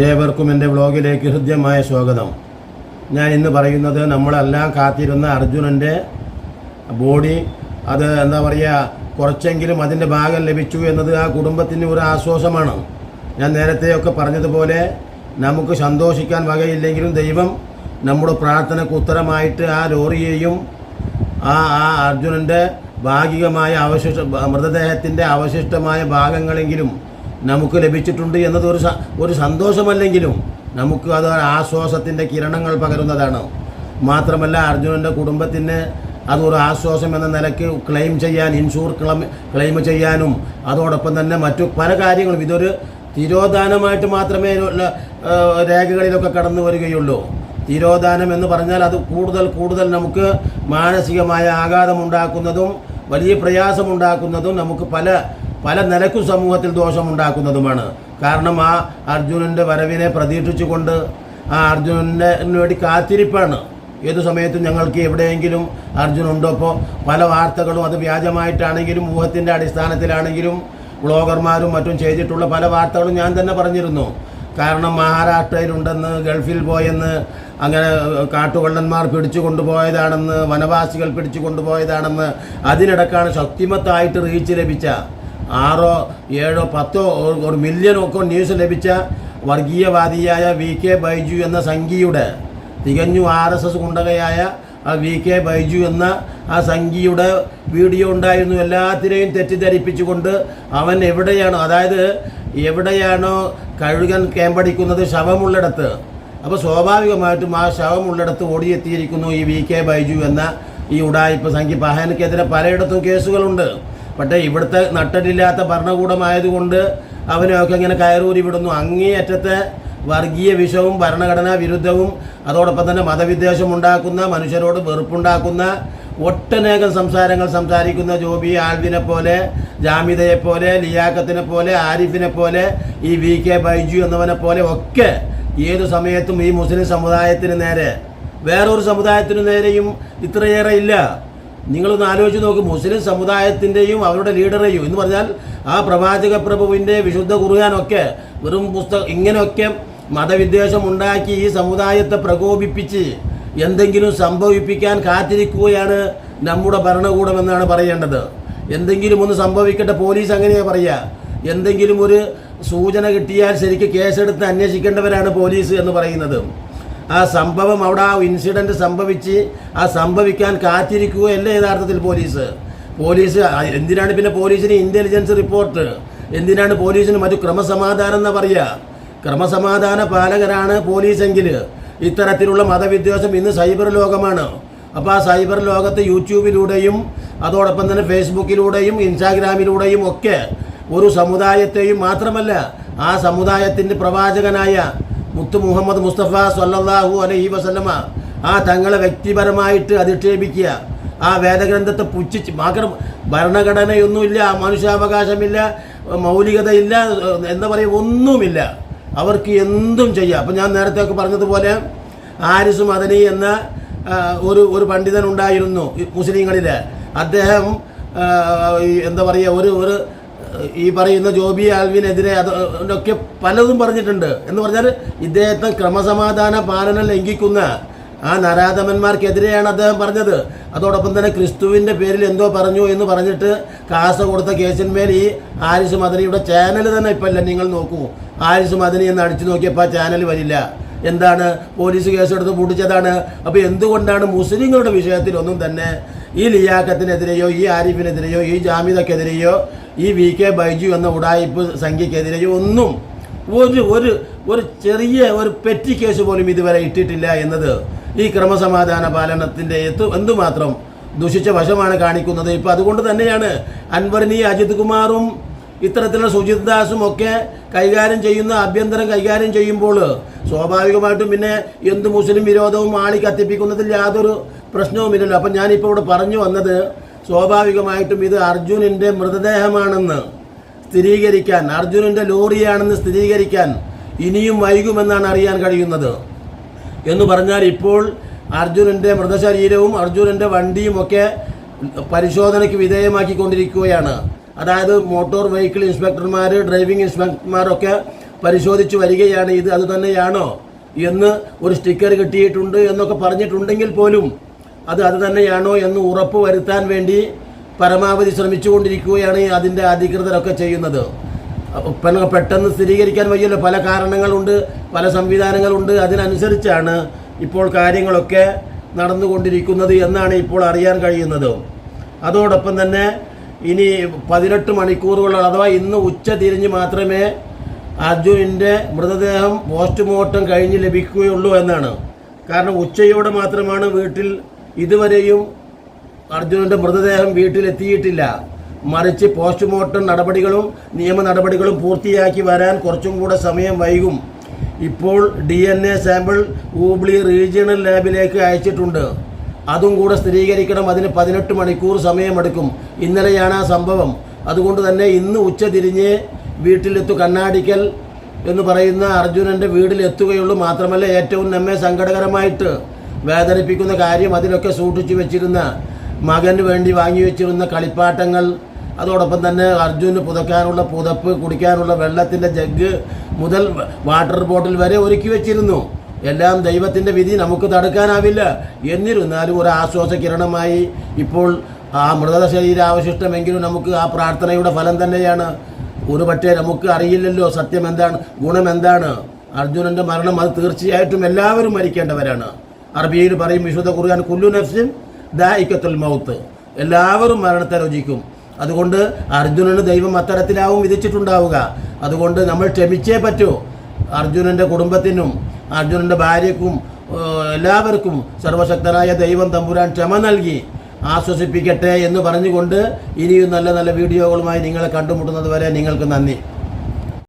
ഏവർക്കും എന്റെ വ്ളോഗിലേക്ക് ഹൃദ്യമായ സ്വാഗതം. ഞാൻ ഇന്ന് പറയുന്നത് നമ്മളെല്ലാം കാത്തിരുന്ന അർജുനന്റെ ബോഡി അത് എന്താ പറയുക കുറച്ചെങ്കിലും അതിന്റെ ഭാഗം ലഭിച്ചു എന്നത് ആ കുടുംബത്തിന് ഒരു ആശ്വാസമാണ്. ഞാൻ നേരത്തെയൊക്കെ പറഞ്ഞതുപോലെ നമുക്ക് സന്തോഷിക്കാൻ വകയില്ലെങ്കിലും ദൈവം നമ്മുടെ പ്രാർത്ഥനയ്ക്ക് ഉത്തരമായിട്ട് ആ ലോറിയെയും ആ ആ അർജുനന്റെ ഭാഗികമായ അവശിഷ്ട മൃതദേഹത്തിന്റെ അവശിഷ്ടമായ ഭാഗങ്ങളെങ്കിലും നമുക്ക് ലഭിച്ചിട്ടുണ്ട് എന്നത് ഒരു ഒരു സന്തോഷമല്ലെങ്കിലും നമുക്ക് അത് ആശ്വാസത്തിന്റെ കിരണങ്ങൾ പകരുന്നതാണ്. മാത്രമല്ല അർജുനന്റെ കുടുംബത്തിന് അതൊരു ആശ്വാസം എന്ന നിലയ്ക്ക് ക്ലെയിം ചെയ്യാൻ ഇൻഷൂർ ക്ലെയിം ചെയ്യാനും അതോടൊപ്പം തന്നെ മറ്റു പല കാര്യങ്ങളും. ഇതൊരു തിരോധാനമായിട്ട് മാത്രമേ രേഖകളിലൊക്കെ കടന്നു വരികയുള്ളൂ. തിരോധാനം എന്ന് പറഞ്ഞാൽ അത് കൂടുതൽ കൂടുതൽ നമുക്ക് മാനസികമായ ആഘാതമുണ്ടാക്കുന്നതും വലിയ പ്രയാസമുണ്ടാക്കുന്നതും നമുക്ക് പല പല നിലക്കും സമൂഹത്തിൽ ദോഷമുണ്ടാക്കുന്നതുമാണ്. കാരണം ആ അർജുനന്റെ വരവിനെ പ്രതീക്ഷിച്ചുകൊണ്ട് ആ അർജുനന്റെ വേണ്ടി കാത്തിരിപ്പാണ്. ഏത് സമയത്തും ഞങ്ങൾക്ക് എവിടെയെങ്കിലും അർജുനുണ്ടോ അപ്പോൾ പല വാർത്തകളും അത് വ്യാജമായിട്ടാണെങ്കിലും ഊഹത്തിന്റെ അടിസ്ഥാനത്തിലാണെങ്കിലും വ്ളോഗർമാരും മറ്റും ചെയ്തിട്ടുള്ള പല വാർത്തകളും ഞാൻ തന്നെ പറഞ്ഞിരുന്നു. കാരണം മഹാരാഷ്ട്രയിലുണ്ടെന്ന് ഗൾഫിൽ പോയെന്ന് അങ്ങനെ കാട്ടുകള്ളന്മാർ പിടിച്ചു കൊണ്ടുപോയതാണെന്ന് വനവാസികൾ പിടിച്ചു കൊണ്ടുപോയതാണെന്ന് അതിനിടക്കാണ് ശക്തിമത്തായിട്ട് റീച്ച് ലഭിച്ച ആറോ ഏഴോ പത്തോ ഒരു- മില്യനോ ഒക്കെ ന്യൂസ് ലഭിച്ച വർഗീയവാദിയായ വി കെ ബൈജു എന്ന സംഘിയുടെ തികഞ്ഞു ആർ എസ് എസ് കുണ്ടകയായ വി കെ ബൈജു എന്ന ആ സംഘിയുടെ വീഡിയോ ഉണ്ടായിരുന്നു. എല്ലാത്തിനെയും തെറ്റിദ്ധരിപ്പിച്ചുകൊണ്ട് അവൻ എവിടെയാണോ അതായത് എവിടെയാണോ കഴുകൻ കേമ്പടിക്കുന്നത് ശവമുള്ളിടത്ത്. അപ്പോൾ സ്വാഭാവികമായിട്ടും ആ ശവമുള്ളിടത്ത് ഓടിയെത്തിയിരിക്കുന്നു ഈ വി കെ ബൈജു എന്ന ഈ ഉടായ്പ സംഖ്യ പഹനക്കെതിരെ പലയിടത്തും കേസുകളുണ്ട്. പക്ഷേ ഇവിടുത്തെ നട്ടലില്ലാത്ത ഭരണകൂടമായതുകൊണ്ട് അവനെയൊക്കെ ഇങ്ങനെ കയറൂരി വിടുന്നു. അങ്ങേയറ്റത്തെ വർഗീയ വിഷവും ഭരണഘടനാ വിരുദ്ധവും അതോടൊപ്പം തന്നെ മതവിദ്വേഷം ഉണ്ടാക്കുന്ന മനുഷ്യരോട് വെറുപ്പുണ്ടാക്കുന്ന ഒട്ടനേകം സംസാരങ്ങൾ സംസാരിക്കുന്ന ജോബി ആൽവിനെ പോലെ ജാമിതയെ പോലെ ലിയാക്കത്തിനെ പോലെ ആരിഫിനെ പോലെ ഈ വി കെ ബൈജു എന്നവനെ പോലെ ഒക്കെ ഏത് സമയത്തും ഈ മുസ്ലിം സമുദായത്തിന് നേരെ. വേറൊരു സമുദായത്തിനു നേരെയും ഇത്രയേറെ ഇല്ല. നിങ്ങളൊന്ന് ആലോചിച്ച് നോക്ക്. മുസ്ലിം സമുദായത്തിന്റെയും അവരുടെ ലീഡറെയും എന്ന് പറഞ്ഞാൽ ആ പ്രവാചക പ്രഭുവിന്റെ വിശുദ്ധ കുറുകാനൊക്കെ വെറും പുസ്തകം ഇങ്ങനെയൊക്കെ മതവിദ്വേഷം ഉണ്ടാക്കി ഈ സമുദായത്തെ പ്രകോപിപ്പിച്ച് എന്തെങ്കിലും സംഭവിപ്പിക്കാൻ കാത്തിരിക്കുകയാണ് നമ്മുടെ ഭരണകൂടം എന്നാണ് പറയേണ്ടത്. എന്തെങ്കിലും ഒന്ന് സംഭവിക്കട്ടെ പോലീസ് അങ്ങനെയാണ് പറയുക എന്തെങ്കിലും ഒരു സൂചന കിട്ടിയാൽ ശരിക്ക് കേസെടുത്ത് അന്വേഷിക്കേണ്ടവരാണ് പോലീസ് എന്ന് പറയുന്നത്. ആ സംഭവം അവിടെ ആ ഇൻസിഡന്റ് സംഭവിച്ച് ആ സംഭവിക്കാൻ കാത്തിരിക്കുകയല്ല യഥാർത്ഥത്തിൽ പോലീസ്? പോലീസ് എന്തിനാണ് പിന്നെ പോലീസിന് ഇന്റലിജൻസ് റിപ്പോർട്ട് എന്തിനാണ് പോലീസിന് മറ്റു ക്രമസമാധാനം എന്ന് പറയുക ക്രമസമാധാന പാലകരാണ് പോലീസെങ്കിൽ. ഇത്തരത്തിലുള്ള മതവിദ്വേഷം ഇന്ന് സൈബർ ലോകമാണ്. അപ്പോൾ ആ സൈബർ ലോകത്ത് യൂട്യൂബിലൂടെയും അതോടൊപ്പം തന്നെ ഫേസ്ബുക്കിലൂടെയും ഇൻസ്റ്റാഗ്രാമിലൂടെയും ഒക്കെ ഒരു സമുദായത്തെയും മാത്രമല്ല ആ സമുദായത്തിന്റെ പ്രവാചകനായ മുത്തു മുഹമ്മദ് മുസ്തഫ സല്ലാഹു അലൈഹി വസല്ലമ ആ തങ്ങളെ വ്യക്തിപരമായിട്ട് അധിക്ഷേപിക്കുക. ആ വേദഗ്രന്ഥത്തെ പുച്ഛിച്ച് മാത്രം ഭരണഘടനയൊന്നുമില്ല മനുഷ്യാവകാശമില്ല മൗലികതയില്ല എന്താ പറയുക ഒന്നുമില്ല. അവർക്ക് എന്തും ചെയ്യാം. അപ്പം ഞാൻ നേരത്തെ പറഞ്ഞതുപോലെ ആരിസ് മദനി എന്ന ഒരു ഒരു പണ്ഡിതൻ ഉണ്ടായിരുന്നു മുസ്ലിങ്ങളിൽ അദ്ദേഹം എന്താ പറയുക ഒരു ഒരു ഈ പറയുന്ന ജോബി ആൽവിനെതിരെ അത് ഒക്കെ പലതും പറഞ്ഞിട്ടുണ്ട്. എന്ന് പറഞ്ഞാൽ ഇദ്ദേഹത്തെ ക്രമസമാധാന പാലനം ലംഘിക്കുന്ന ആ നരാധമന്മാർക്കെതിരെയാണ് അദ്ദേഹം പറഞ്ഞത്. അതോടൊപ്പം തന്നെ ക്രിസ്തുവിന്റെ പേരിൽ എന്തോ പറഞ്ഞു എന്ന് പറഞ്ഞിട്ട് കാസ കൊടുത്ത കേസിന്മേൽ ഈ ആരിസ് മദനിയുടെ ചാനൽ തന്നെ ഇപ്പം നിങ്ങൾ നോക്കൂ ആരിസ് മദനി എന്ന് അടിച്ചു നോക്കിയപ്പോൾ ആ ചാനൽ വരില്ല. എന്താണ് പോലീസ് കേസെടുത്ത് പൂട്ടിച്ചതാണ്? അപ്പോൾ എന്തുകൊണ്ടാണ് മുസ്ലിങ്ങളുടെ വിഷയത്തിൽ ഒന്നും തന്നെ ഈ ലിയാക്കത്തിനെതിരെയോ ഈ ആരിഫിനെതിരെയോ ഈ ജാമിദക്കെതിരെയോ ഈ വി കെ ബൈജു എന്ന ഉടായിപ്പ് സംഖ്യക്കെതിരെയോ ഒന്നും ഒരു ഒരു ഒരു ചെറിയ ഒരു പെറ്റി കേസ് പോലും ഇതുവരെ ഇട്ടിട്ടില്ല എന്നത് ഈ ക്രമസമാധാന പാലനത്തിന്റെ എത്തു എന്തുമാത്രം ദുഷിച്ച വശമാണ് കാണിക്കുന്നത്. ഇപ്പം അതുകൊണ്ട് തന്നെയാണ് അൻവറിനി അജിത് കുമാറും ഇത്തരത്തിലുള്ള സുജിത് ദാസും ഒക്കെ കൈകാര്യം ചെയ്യുന്ന ആഭ്യന്തരം കൈകാര്യം ചെയ്യുമ്പോൾ സ്വാഭാവികമായിട്ടും പിന്നെ എന്ത് മുസ്ലിം വിരോധവും ആളി കത്തിപ്പിക്കുന്നതിൽ യാതൊരു പ്രശ്നവുമില്ലല്ലോ അപ്പം ഞാനിപ്പോൾ ഇവിടെ പറഞ്ഞു വന്നത് സ്വാഭാവികമായിട്ടും ഇത് അർജുനന്റെ മൃതദേഹമാണെന്ന് സ്ഥിരീകരിക്കാൻ അർജുനന്റെ ലോറിയാണെന്ന് സ്ഥിരീകരിക്കാൻ ഇനിയും വൈകുമെന്നാണ് അറിയാൻ കഴിയുന്നത്. എന്ന് പറഞ്ഞാൽ ഇപ്പോൾ അർജുനന്റെ മൃതശരീരവും അർജുനന്റെ വണ്ടിയും ഒക്കെ പരിശോധനയ്ക്ക് വിധേയമാക്കിക്കൊണ്ടിരിക്കുകയാണ്. അതായത് മോട്ടോർ വെഹിക്കിൾ ഇൻസ്പെക്ടർമാർ ഡ്രൈവിംഗ് ഇൻസ്പെക്ടർമാരൊക്കെ പരിശോധിച്ച് വരികയാണ്. ഇത് അത് തന്നെയാണോ? എന്ന് ഒരു സ്റ്റിക്കർ കിട്ടിയിട്ടുണ്ട് എന്നൊക്കെ പറഞ്ഞിട്ടുണ്ടെങ്കിൽ പോലും അത് അത് തന്നെയാണോ എന്ന് ഉറപ്പ് വരുത്താൻ വേണ്ടി പരമാവധി ശ്രമിച്ചുകൊണ്ടിരിക്കുകയാണ് അതിന്റെ അധികൃതരൊക്കെ ചെയ്യുന്നത്. പെട്ടെന്ന് സ്ഥിരീകരിക്കാൻ വയ്യല്ലോ പല കാരണങ്ങളുണ്ട് പല സംവിധാനങ്ങളുണ്ട്. അതിനനുസരിച്ചാണ് ഇപ്പോൾ കാര്യങ്ങളൊക്കെ നടന്നുകൊണ്ടിരിക്കുന്നത് എന്നാണ് ഇപ്പോൾ അറിയാൻ കഴിയുന്നത്. അതോടൊപ്പം തന്നെ ഇനി പതിനെട്ട് മണിക്കൂറുകളോ അഥവാ ഇന്ന് ഉച്ച തിരിഞ്ഞ് മാത്രമേ അർജുനിന്റെ മൃതദേഹം പോസ്റ്റ്മോർട്ടം കഴിഞ്ഞ് ലഭിക്കുകയുള്ളൂ എന്നാണ്. കാരണം ഉച്ചയോടെ മാത്രമാണ് വീട്ടിൽ ഇതുവരെയും അർജുനന്റെ മൃതദേഹം വീട്ടിലെത്തിയിട്ടില്ല. മറിച്ച് പോസ്റ്റ്മോർട്ടം നടപടികളും നിയമ നടപടികളും പൂർത്തിയാക്കി വരാൻ കുറച്ചും കൂടെ സമയം വൈകും. ഇപ്പോൾ ഡി സാമ്പിൾ ഹൂബ്ലി റീജിയണൽ ലാബിലേക്ക് അയച്ചിട്ടുണ്ട്. അതും കൂടെ സ്ഥിരീകരിക്കണം. അതിന് പതിനെട്ട് മണിക്കൂർ സമയമെടുക്കും. ഇന്നലെയാണ് ആ സംഭവം. അതുകൊണ്ട് തന്നെ ഇന്ന് ഉച്ച തിരിഞ്ഞ് വീട്ടിലെത്തു കണ്ണാടിക്കൽ എന്ന് പറയുന്ന അർജുനന്റെ വീട്ടിലെത്തുകയുള്ളൂ മാത്രമല്ല ഏറ്റവും നമ്മെ സങ്കടകരമായിട്ട് വേദനിപ്പിക്കുന്ന കാര്യം അതിലൊക്കെ സൂക്ഷിച്ചു വെച്ചിരുന്ന മകന് വേണ്ടി വാങ്ങി വെച്ചിരുന്ന കളിപ്പാട്ടങ്ങൾ അതോടൊപ്പം തന്നെ അർജുന് പുതക്കാനുള്ള പുതപ്പ് കുടിക്കാനുള്ള വെള്ളത്തിന്റെ ജഗ് മുതൽ വാട്ടർ ബോട്ടിൽ വരെ ഒരുക്കി വെച്ചിരുന്നു. എല്ലാം ദൈവത്തിന്റെ വിധി നമുക്ക് തടുക്കാനാവില്ല. എന്നിരുന്നാലും ഒരു ആശ്വാസ കിരണമായി ഇപ്പോൾ ആ മൃത ശരീരാവശിഷ്ടമെങ്കിലും നമുക്ക് ആ പ്രാർത്ഥനയുടെ ഫലം തന്നെയാണ്. ഒരു പക്ഷേ നമുക്ക് അറിയില്ലല്ലോ സത്യം എന്താണ് ഗുണം എന്താണ്. അർജുനന്റെ മരണം അത് തീർച്ചയായിട്ടും എല്ലാവരും മരിക്കേണ്ടവരാണ്. അറബിയിൽ പറയും വിശുദ്ധ കുറുകാൻ കുല്ലു നഫ്സിൻ ദായിക്കത്തുൽ മൗത്ത്. എല്ലാവരും മരണത്തെ രുചിക്കും. അതുകൊണ്ട് അർജുനന് ദൈവം അത്തരത്തിലാവും വിധിച്ചിട്ടുണ്ടാവുക. അതുകൊണ്ട് നമ്മൾ ക്ഷമിച്ചേ പറ്റൂ. അർജുനന്റെ കുടുംബത്തിനും അർജുനന്റെ ഭാര്യക്കും എല്ലാവർക്കും സർവശക്തനായ ദൈവം തമ്പുരാൻ ക്ഷമ നൽകി. ആശ്വസിപ്പിക്കട്ടെ എന്ന് പറഞ്ഞുകൊണ്ട് ഇനിയും നല്ല നല്ല വീഡിയോകളുമായി നിങ്ങളെ കണ്ടുമുട്ടുന്നത് വരെ നിങ്ങൾക്ക് നന്ദി.